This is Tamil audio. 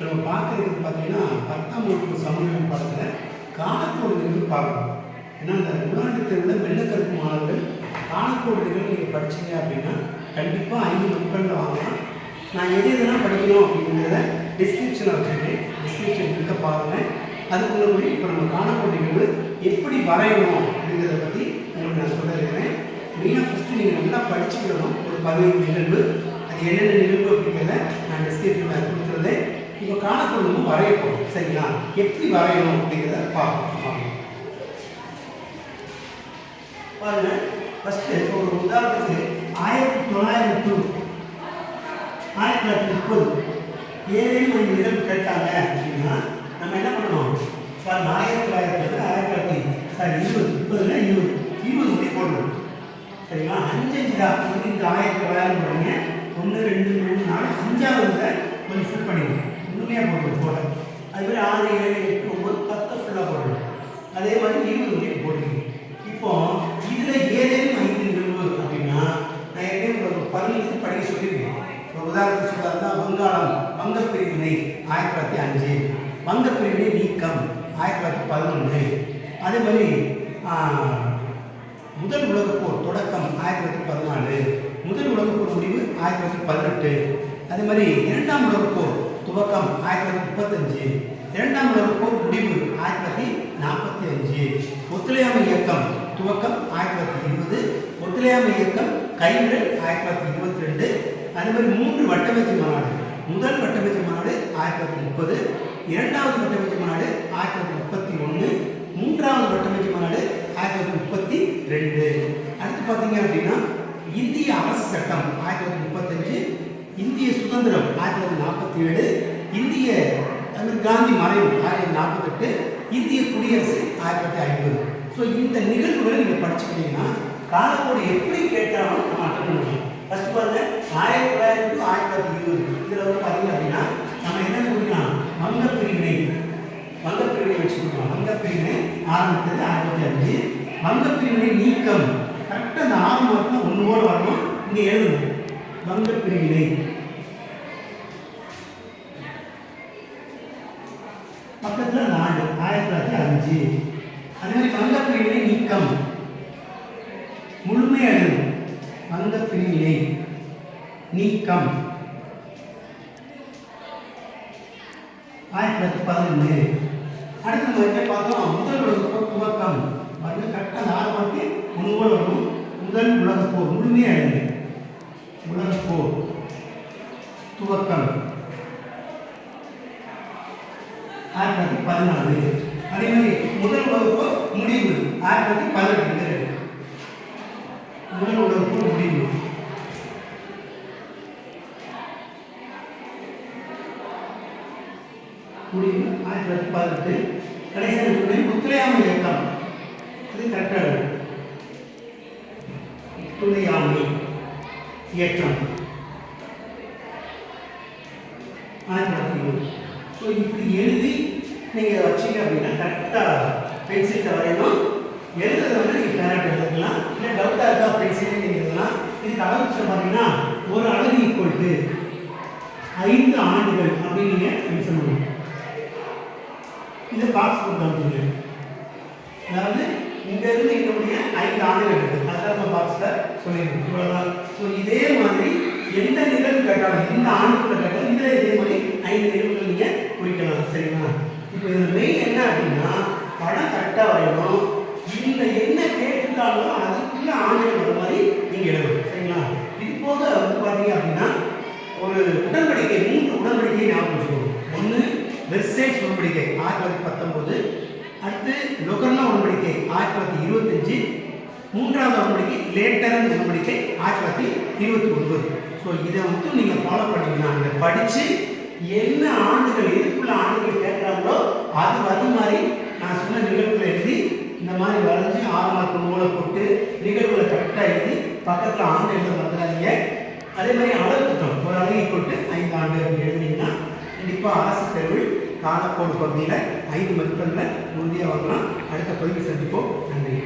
நம்ம பார்க்குறது பார்த்தீங்கன்னா பத்தாம் வகுப்பு சமயம் பாடத்தில் காலக்கோடு நிகழ்வு பார்க்கணும். ஏன்னா இந்த முன்னாடி தெருவில் வெள்ளக்கருப்பு மாணவர்கள் காலக்கோடு நிகழ்வு நீங்கள் படிச்சீங்க அப்படின்னா கண்டிப்பாக ஐந்து மதிப்பெண்ணில் வாங்கலாம். நான் எது எதெல்லாம் படிக்கணும் அப்படிங்கிறத டிஸ்கிரிப்ஷனில் வச்சுருக்கேன். டிஸ்கிரிப்ஷன் இருக்க பாருங்கள் அதுக்குள்ள போய் இப்போ நம்ம காணக்கோடு நிகழ்வு எப்படி வரையணும் அப்படிங்கிறத பற்றி உங்களுக்கு நான் சொல்லியிருக்கிறேன் மெயினாக ஃபஸ்ட்டு நீங்கள் நல்லா படிச்சுக்கிடணும். ஒரு பதினைந்து நிகழ்வு. அது என்னென்ன நிகழ்வு அப்படிங்கிறத நான் டிஸ்கிரிப்ஷனில் கொடுத்துருந்தேன். இப்போ காணக்கொள்ளும் வரையப்படும். வரைய போகிறோம் சரிங்களா? எப்படி வரையணும் அப்படிங்கிறத பார்ப்போம். பாருங்க. ஃபஸ்ட்டு ஒரு உதாரணத்துக்கு ஆயிரத்தி தொள்ளாயிரத்தி ஆயிரத்தி தொள்ளாயிரத்தி முப்பது. ஏதேனும் ஒரு நிகழ்வு கேட்டாங்க அப்படின்னா நம்ம என்ன பண்ணணும்? பாருங்க ஆயிரத்தி தொள்ளாயிரத்தி ஆயிரத்தி தொள்ளாயிரத்தி சாரி இருபது முப்பதுல இருபது. இருபது முடி போடணும். சரிங்களா? அஞ்சு அஞ்சு தான். வந்து இந்த ஆயிரத்தி தொள்ளாயிரம் போடுங்க ஒன்று ரெண்டு மூணு நாலு அஞ்சாவது கொஞ்சம் ஃபில் பண்ணிடுங்க உண்மையாக போடணும் போட அது மாதிரி ஆறு ஏழு எட்டு ஒம்பது பத்து ஃபுல்லாக போடணும் அதே மாதிரி இருபது முடி போடுங்க இப்போ இதில் ஏதேனும் ஐந்து நிகழ்வு அப்படின்னா நான் ஏற்கனவே ஒரு பதினஞ்சு படிக்க சொல்லியிருக்கேன். ஒரு உதாரணத்துக்கு சொல்லுறதா வங்காளம் வங்கப் பிரிவினை ஆயிரத்தி தொள்ளாயிரத்தி அஞ்சு. வங்கப் பிரிவினை நீக்கம் ஆயிரத்தி தொள்ளாயிரத்தி பதினொன்று. அதே மாதிரி முதல் உலகப் போர் தொடக்கம் ஆயிரத்தி தொள்ளாயிரத்தி பதினாலு. முதல் உலகப் போர் முடிவு ஆயிரத்தி தொள்ளாயிரத்தி பதினெட்டு. அதே மாதிரி இரண்டாம் உலகப் போர் துவக்கம் ஆயிரத்தி தொள்ளாயிரத்தி முப்பத்தஞ்சு. இரண்டாம் உலக போர் முடிவு ஆயிரத்தி தொள்ளாயிரத்தி நாற்பத்தி அஞ்சு. ஒத்துழையாமை இயக்கம் துவக்கம் ஆயிரத்தி தொள்ளாயிரத்தி இருபது. ஒத்துழையாமை இயக்கம் கைவிடல் ஆயிரத்தி தொள்ளாயிரத்தி இருபத்தி ரெண்டு. அதே மாதிரி மூன்று வட்டமேஜை மாநாடு. முதல் வட்டமேஜை மாநாடு ஆயிரத்தி தொள்ளாயிரத்தி முப்பது. இரண்டாவது வட்டமேஜை மாநாடு ஆயிரத்தி தொள்ளாயிரத்தி முப்பத்தி ஒன்று. மூன்றாவது வட்டமேஜை மாநாடு ஆயிரத்தி தொள்ளாயிரத்தி முப்பத்தி ரெண்டு. அடுத்து பார்த்தீங்க அப்படின்னா இந்திய அரசு சட்டம் ஆயிரத்தி தொள்ளாயிரத்தி முப்பத்தஞ்சு. இந்திய சுதந்திரம் ஆயிரத்தி தொள்ளாயிரத்தி நாற்பத்தி ஏழு இந்திய அது காந்தி மறைவு ஆயிரத்தி தொள்ளாயிரத்தி நாற்பத்தெட்டு இந்திய குடியரசு ஆயிரத்தி தொள்ளாயிரத்தி ஐம்பது. ஸோ இந்த நிகழ்வுகளை நீங்கள் படிச்சுக்கிட்டீங்கன்னா காலக்கோடு எப்படி கேட்டாலும் நம்ம அட்டன் பண்ணலாம் ஃபர்ஸ்ட் பாருங்க ஆயிரத்தி தொள்ளாயிரத்தி டு ஆயிரத்தி தொள்ளாயிரத்தி இருபது. இதில் வந்து பார்த்தீங்க அப்படின்னா நம்ம என்ன குறிக்கலாம் வங்க பிரிவினை வங்க பிரிவினை வச்சுக்கணும் வங்க பிரிவினை ஆரம்பித்தது ஆயிரத்தி அஞ்சு வங்க பிரிவினை நீக்கம். கரெக்டாக அந்த ஆறு மார்க்லாம் ஒன்று போல வரணும். இங்கே எழுதணும் வங்க பக்கத்தில் நாடு ஆயிரத்தி தொள்ளாயிரத்தி அஞ்சு. அதே மாதிரி வங்க பிரிவினை நீக்கம். முழுமை எழுதணும் பிரிவினை நீக்கம். ஆயிரத்தி தொள்ளாயிரத்தி பதினொன்று அடுத்து நம்ம பார்த்தோம்? முதல் உலகப் போர் துவக்கம். வந்து கரெக்டாக அந்த ஆறு மார்க்கு வரும் முதல் உலகப் போர் முழுமையாக துவக்கம். ஆயிரத்தி தொள்ளாயிரத்தி பதினாலு. அதே மாதிரி முதல் உலகப் முடிவு. ஆயிரத்தி தொள்ளாயிரத்தி பதினெட்டு முதல் உலகப் முடிவு. முடிவு ஆயிரத்தி தொள்ளாயிரத்தி பதினெட்டு. கடைசி சொல்லி இயக்கம் அது கரெக்டாக ஒத்துழையாமை ஏற்றம். ஆயிரத்தி ஸோ இப்படி எழுதி நீங்கள் வச்சீங்க அப்படின்னா கரெக்டாக பென்சில்கிட்ட வரையணும். எழுதுறது வந்து நீங்கள் பேரட் எழுதிக்கலாம் இல்லை டவுட்டாக இருக்கா பென்சிலே நீங்கள் எழுதலாம். இதுக்கு அளவு பார்த்தீங்கன்னா ஒரு அழகு ஈக்குவல் டு ஐந்து ஆண்டுகள் அப்படின்னு நீங்கள் மென்ஷன் பண்ணணும் இது பாக்ஸ் கொடுத்தாங்க அதாவது இங்கேருந்து இருக்கக்கூடிய ஐந்து ஆண்டுகள் இருக்கு அதான் நம்ம பாக்ஸ்ல சொல்லியிருக்கோம் இவ்வளோதான் ஸோ இதே மாதிரி எந்த நிகழ்வு கேட்டாலும் இந்த ஆண்டுக்குள்ள கேட்டாலும் இதில் இதே மாதிரி ஐந்து நிகழ்வுகள் நீங்கள் குறிக்கலாம் சரிங்களா? இப்போ இதில் மெயின் என்ன அப்படின்னா படம் கரெக்டாக வரையணும் இந்த என்ன கேட்டுட்டாலும் அதுக்குள்ள ஆண்டுகள் வர மாதிரி நீங்கள் எழுதணும் சரிங்களா? இது போக வந்து பார்த்தீங்க அப்படின்னா ஒரு உடன்படிக்கை மூன்று உடன்படிக்கை ஞாபகம் வச்சுக்கணும் ஒன்று வெர்சைட்ஸ் உடன்படிக்கை ஆயிரத்தி தொள்ளாயிரத்தி பத்தொம்போது அடுத்து லொகர்னா உடன்படிக்கை ஆயிரத்தி தொள்ளாயிரத்தி இருபத்தஞ்சு. மூன்றாவது உடன்படிக்கை லேட்டரன் உடன்படிக்கை ஆயிரத்தி தொள்ளாயிரத்தி இருபத்தி ஒன்பது ஸோ இதை மட்டும் நீங்கள் ஃபாலோ பண்ணிக்கலாம் இதை படித்து என்ன ஆண்டுகள் எதுக்குள்ள ஆண்டுகள் கேட்குறாங்களோ அது அது மாதிரி நான் சொன்ன நிகழ்வுகளை எழுதி இந்த மாதிரி வரைஞ்சி ஆறு மார்க் மூளை போட்டு நிகழ்வுகளை கரெக்டாக எழுதி பக்கத்தில் ஆண்டு எழுத மறந்துடாதீங்க. அதே மாதிரி அளவு திட்டம் ஒரு அழகை போட்டு ஐந்து ஆண்டு எழுதினீங்கன்னா கண்டிப்பாக அரசு தேர்வில் காலக்கோடு பகுதியில் ஐந்து மதிப்பெண்ணில் உறுதியாக வரலாம் அடுத்த பகுதி சந்திப்போம். நன்றி.